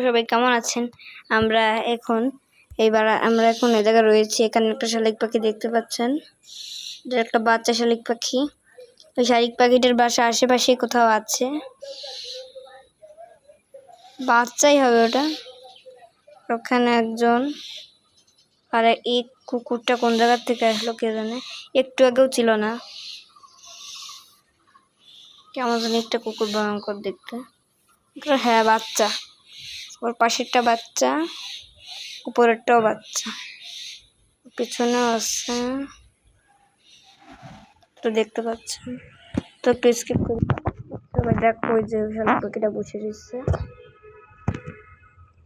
সবাই কেমন আছেন? আমরা এখন, এইবার আমরা এখন এ জায়গায় রয়েছি। এখানে একটা শালিক পাখি দেখতে পাচ্ছেন। এটা একটা বাচ্চা শালিক পাখি। ওই শালিক পাখিটার বাসা আশেপাশে কোথাও আছে। বাচ্চাই হবে ওটা। ওখানে একজন। আর, এই কুকুরটা কোন জায়গার থেকে আসলো কে জানে? একটু আগেও ছিল না। কেমন জানি একটা কুকুর ভয়ঙ্কর দেখতে। হ্যাঁ বাচ্চা। ওর পাশেরটা বাচ্চা, উপরেরটাও বাচ্চা। পিছনেও আছে। তো দেখতে পাচ্ছেন। তো একটু স্কিপ করি তবে দেখো ওই যে শালিক পাখিটা বসে রয়েছে।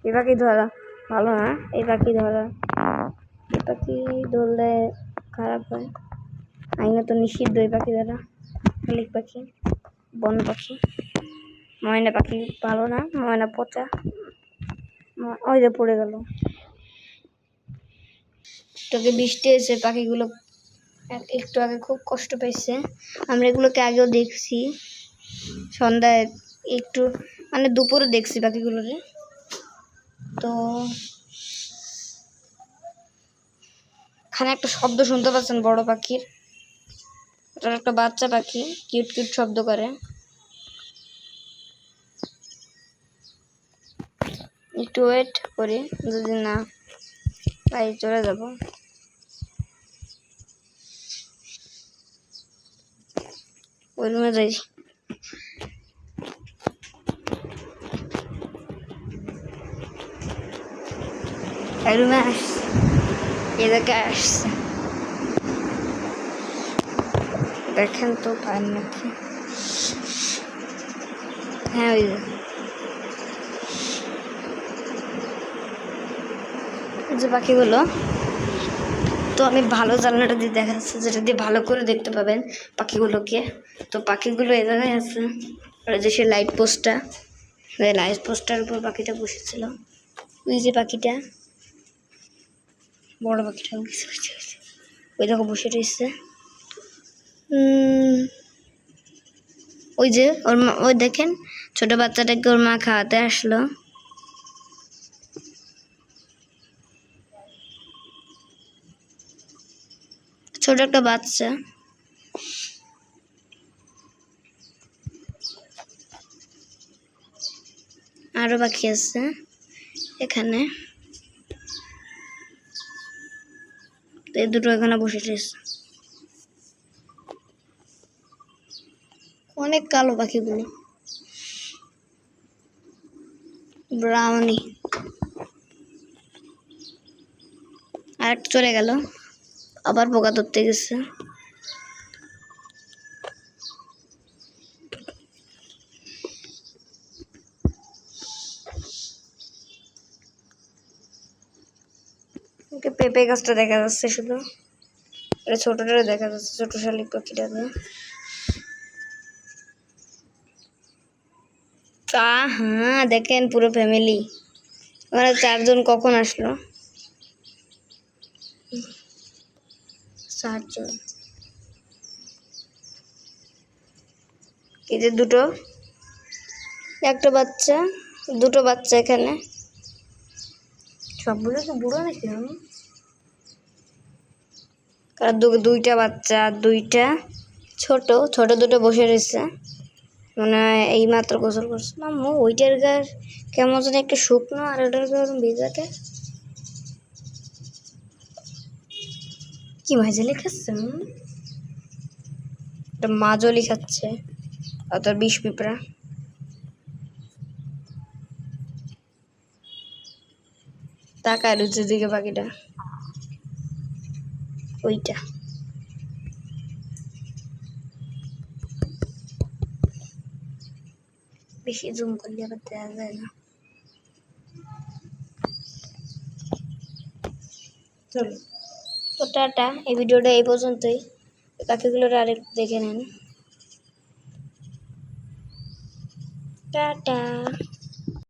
এই পাখি ধরা ভালো না? এই পাখি ধরা। এই পাখি ধরলে খারাপ হয়। আইনে তো নিষিদ্ধ এই পাখি ধরা। শালিক পাখি, বন পাখি। ময়না পাখি ভালো না? ময়না পচা। ওই যে পড়ে গেল। তোকে বৃষ্টি এসে পাখিগুলো একটু আগে খুব কষ্ট পেয়েছে আমরা এগুলোকে আগেও দেখছি। সন্ধ্যায় একটু মানে দুপুরে দেখছি পাখিগুলোরে। তো এখানে একটা শব্দ শুনতে পাচ্ছেন বড় পাখির। একটা বাচ্চা পাখি, কিউট কিউট শব্দ করে। একটু ওয়েট করি, যদি না পাই চলে যাব। ওই রুমে যাই। রুমে আসছে আসছে দেখেন তো পান নাকি। হ্যাঁ ওই যে পাখিগুলো, তো আমি ভালো জানলাটা দিয়ে দেখা যাচ্ছে যেটা দিয়ে ভালো করে দেখতে পাবেন পাখিগুলোকে। তো পাখিগুলো এ জায়গায় আছে, আর যে সে লাইট পোস্টটা লাইট পোস্টটার উপর পাখিটা বসেছিল। ওই যে পাখিটা, বড় পাখিটা ওই দেখো বসে রয়েছে। ওই যে ওর মা, ওই দেখেন, ছোটো বাচ্চাটাকে ওর মা খাওয়াতে আসলো। ছোট একটা বাচ্চা। আরও পাখি আছে এখানে। এই দুটো এখানে বসে রয়েছে। অনেক কালো পাখিগুলো। ব্রাউনি। আর চলে গেল। আবার পোকা ধরতে গেছে। পেঁপে গাছটা দেখা যাচ্ছে শুধু। এটা ছোটটা দেখা যাচ্ছে, ছোট শালিক পাখিটা পাখিটাকে তা হ্যাঁ দেখেন পুরো ফ্যামিলি ওরা চারজন কখন আসলো? চারজন এই যে দুটো। একটা বাচ্চা দুটো বাচ্চা এখানে। সবগুলো কি বুড়ো নাকি আমি? দু- দুইটা বাচ্চা আর দুইটা। ছোট ছোট দুটো বসে রয়েছে। মানে এই মাত্র গোসল করছে। ও ওইটার গায়ে কেমন যেন একটু শুকনো আর ওটার গায়ে ভিজাকে কি মাঝালি খাচ্ছে? একটা মাজলি খাচ্ছে আর তোর বিষ পিঁপড়া। তাকায় রুচি দিকে পাখিটা ওইটা। বেশি জুম করলে আবার দেখা যায় না। চলো। তো টাটা এই ভিডিওটা এই পর্যন্তই। পাখিগুলোটা আরেকটু দেখে নেন। টাটা।